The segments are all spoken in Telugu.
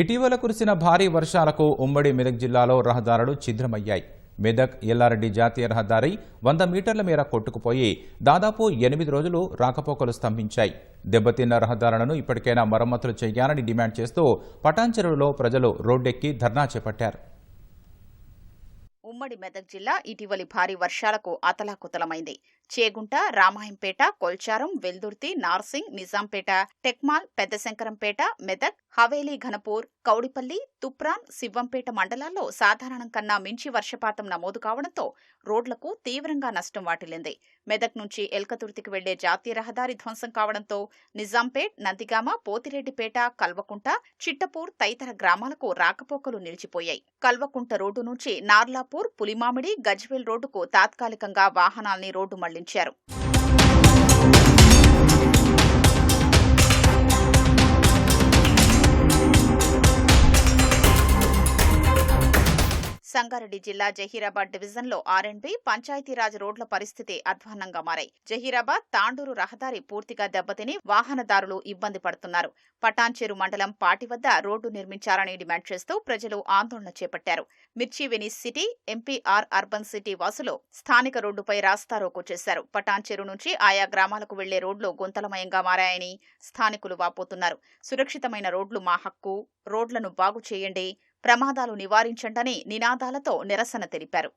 ఇటీవల కురిసిన భారీ వర్షాలకు ఉమ్మడి మెదక్ జిల్లాలో రహదారులు ఛిద్రమయ్యాయి. మెదక్ ఎల్లారెడ్డి జాతీయ రహదారి వంద మీటర్ల మేర కొట్టుకుపోయి దాదాపు ఎనిమిది రోజులు రాకపోకలు స్తంభించాయి. దెబ్బతిన్న రహదారులను ఇప్పటికైనా మరమ్మతులు చేయాలని డిమాండ్ చేస్తూ పటాన్చెరువులో ప్రజలు రోడ్డెక్కి ధర్నా చేపట్టారు. ఉమ్మడి మెదక్ జిల్లా ఇటీవలి భారీ వర్షాలకు అతలాకుతలమైంది. చేగుంట రామాయంపేట కొల్చారం వెల్దుర్తి నార్సింగ్ నిజాంపేట టెక్మాల్ పెద్దశంకరంపేట మెదక్ హవేలీ ఘనపూర్ కౌడిపల్లి తుప్రాన్ శివంపేట మండలాల్లో సాధారణం కన్నా మించి వర్షపాతం నమోదు కావడంతో రోడ్లకు తీవ్రంగా నష్టం వాటిల్లింది. మెదక్ నుంచి ఎల్కతుర్తికి వెళ్ళే జాతీయ రహదారి ధ్వంసం కావడంతో నిజాంపేట్ నందిగామ పోతిరెడ్డిపేట కల్వకుంట చిట్టపూర్ తదితర గ్రామాలకు రాకపోకలు నిలిచిపోయాయి. కల్వకుంట రోడ్డు నుంచి నార్లాపూర్ పులిమామిడి గజ్వేల్ రోడ్డుకు తాత్కాలికంగా వాహనాల్ని రోడ్డు మళ్ళించారు. వెల్లడించారు సంగారెడ్డి జిల్లా జహీరాబాద్ డివిజన్లో ఆర్ఎండ్బి పంచాయతీరాజ్ రోడ్ల పరిస్థితి అధ్వాన్నంగా మారాయి. జహీరాబాద్ తాండూరు రహదారి పూర్తిగా దెబ్బతిని వాహనదారులు ఇబ్బంది పడుతున్నారు. పటాన్చెరు మండలం పాటి వద్ద రోడ్డు నిర్మించాలని డిమాండ్ చేస్తూ ప్రజలు ఆందోళన చేపట్టారు. మిర్చి Venice city MPR urban city వాసులు స్థానిక రోడ్డుపై రాస్తారోకో చేశారు. పటాన్చెరు నుంచి ఆయా గ్రామాలకు వెళ్ళే రోడ్లు గుంతలమయంగా మారాయని స్థానికులు వాపోతున్నారు. సురక్షితమైన రోడ్లు మా హక్కు రోడ్లను బాగు చేయండి ప్రమాదాలు నివారించండని నినాదాలతో నిరసన తెలిపారు.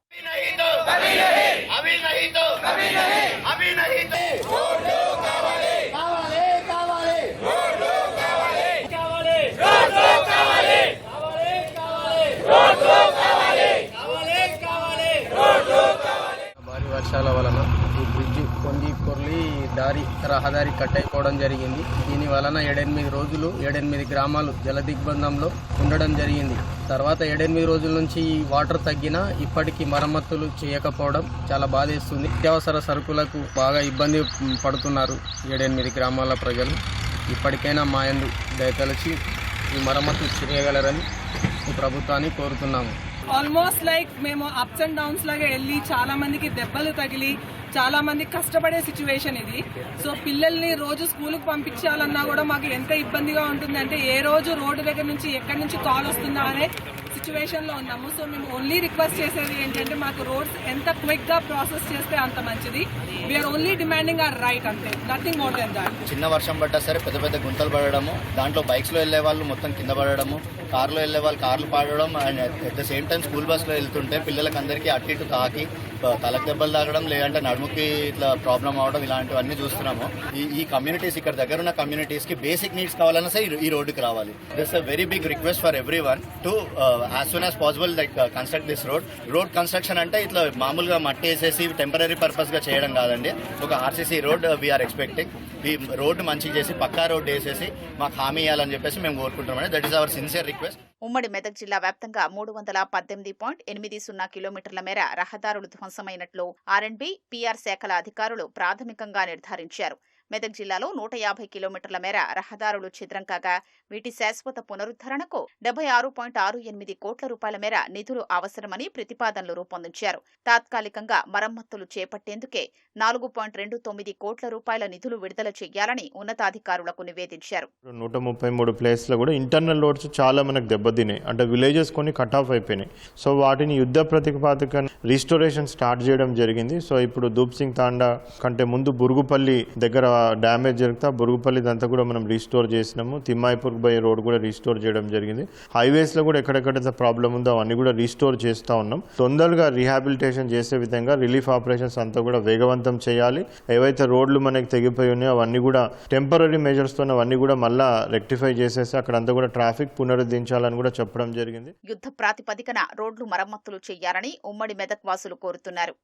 దారి రహదారి కట్ అయిపోవడం జరిగింది. దీని వలన ఏడెనిమిది రోజులు ఏడెనిమిది గ్రామాలు జల దిగ్బంధంలో ఉండడం జరిగింది. తర్వాత ఏడెనిమిది రోజుల నుంచి ఈ వాటర్ తగ్గినా ఇప్పటికీ మరమ్మతులు చేయకపోవడం చాలా బాధేస్తుంది. నిత్యావసర సరుకులకు బాగా ఇబ్బంది పడుతున్నారు ఏడెనిమిది గ్రామాల ప్రజలు. ఇప్పటికైనా మా యందు దయతలచి ఈ మరమ్మతు చేయగలరని ఈ ప్రభుత్వాన్ని కోరుతున్నాము. ఆల్మోస్ట్ లైక్ మేము అప్స్ అండ్ డౌన్స్ లాగా వెళ్ళి చాలా మందికి దెబ్బలు తగిలి చాలా మంది కష్టపడే సిచ్యువేషన్ ఇది. సో పిల్లల్ని రోజు స్కూల్కి పంపించాలన్నా కూడా మాకు ఎంత ఇబ్బందిగా ఉంటుంది అంటే ఏ రోజు రోడ్డు దగ్గర నుంచి ఎక్కడి నుంచి కాల్ వస్తుందా అనే సిచ్యువేషన్లో ఉన్నాము. సో మేము ఓన్లీ రిక్వెస్ట్ చేసేది ఏంటంటే మాకు రోడ్స్ ఎంత క్విక్గా ప్రాసెస్ చేస్తే అంత మంచిది. We're only demanding our right అంతే. నథింగ్ మోర్ దెన్ దాట్ చిన్న వర్షం పడ్డా సరే పెద్ద పెద్ద గుంతలు పడడము దాంట్లో బైక్స్లో వెళ్ళే వాళ్ళు మొత్తం కింద పడడము కార్లో వెళ్ళే వాళ్ళు కార్లు పాడడం and at the same time school బస్లో వెళ్తుంటే పిల్లలకి అందరికీ అటు ఇటు తాకి తలకు దెబ్బలు తాగడం లేదంటే నడుముకి ఇట్లా ప్రాబ్లం అవడం ఇలాంటివన్నీ చూస్తున్నాము. ఈ ఈ కమ్యూనిటీస్ ఇక్కడ దగ్గర ఉన్న కమ్యూనిటీస్కి బేసిక్ నీడ్స్ కావాలన్నా సరే ఈ- ఈ రోడ్డుకి రావాలి. This a very big request for everyone to as soon as possible like construct this road road construction అంటే ఇట్లా మామూలుగా మట్టి వేసేసి టెంపరీ పర్పస్గా చేయడం కాదండి. ఒక ఆర్సీసీ రోడ్ వీఆర్ ఎక్స్పెక్టింగ్ ఈ రోడ్డు మంచిగా చేసి పక్కా రోడ్డు వేసేసి మాకు హామీ ఇవ్వాలని చెప్పేసి మేము కోరుకుంటున్నాం. That is our sincere request ఉమ్మడి మెదక్ జిల్లా వ్యాప్తంగా మూడు వందల పద్దెనిమిది పాయింట్ ఎనిమిది సున్నా కిలోమీటర్ల మేర రహదారులు ధ్వంసమైనట్లు ఆర్ఎండ్బి పీఆర్ శాఖల అధికారులు ప్రాథమికంగా నిర్ధారించారు. మెదక్ జిల్లాలో నూట యాభై కిలోమీటర్ల మేర రహదారులు ఛిద్రం కాగా వీటి శాశ్వత పునరుద్ధరణకు డెబ్బై ఆరు పాయింట్ ఆరు ఎనిమిది కోట్ల రూపాయల మేర నిధులు అవసరమని ప్రతిపాదనలు రూపొందించారు. తాత్కాలికంగా మరమ్మతులు చేపట్టేందుకే నాలుగు పాయింట్ రెండు తొమ్మిది కోట్ల రూపాయల నిధులు విడుదల చేయాలని ఉన్నతాధికారులకు నివేదించారు. నూట ముప్పై మూడు ప్లేస్లో కూడా ఇంటర్నల్ రోడ్స్ చాలా మనకు దెబ్బతిన్నాయి. అంటే విలేజెస్ కొన్ని కట్ ఆఫ్ అయిపోయినాయి. సో వాటిని యుద్ధ ప్రతిపాదక రీస్టోరేషన్ స్టార్ట్ చేయడం జరిగింది. సో ఇప్పుడు దూప్ సింగ్ తాండా కంటే ముందు బురుగుపల్లి దగ్గర డ్యామేజ్ జరిగితే ఆ బురుగుపల్లి దంతా కూడా మనం రీస్టోర్ చేసినాము. తిమ్మాయిపూర్ బై రోడ్ కూడా రీస్టోర్ చేయడం జరిగింది. హైవేస్లో కూడా ఎక్కడెక్కడ ప్రాబ్లం ఉందో అవన్నీ కూడా రీస్టోర్ చేస్తూ ఉన్నాం. తొందరగా రీహాబిలిటేషన్ చేసే విధంగా రిలీఫ్ ఆపరేషన్స్ అంతా కూడా వేగవంతం చేయాలి. ఏవైతే రోడ్లు మనకి తెగిపోయి ఉన్నాయో అవన్నీ కూడా టెంపరీ మెజర్స్తో అవన్నీ కూడా మళ్ళా రెక్టిఫై చేసేసి అక్కడంతా కూడా ట్రాఫిక్ పునరుద్ధరించాలని కూడా చెప్పడం జరిగింది. యుద్ధ ప్రాతిపదికన రోడ్లు మరమ్మతులు చేయాలని ఉమ్మడి మెదక్ వాసులు కోరుతున్నారు.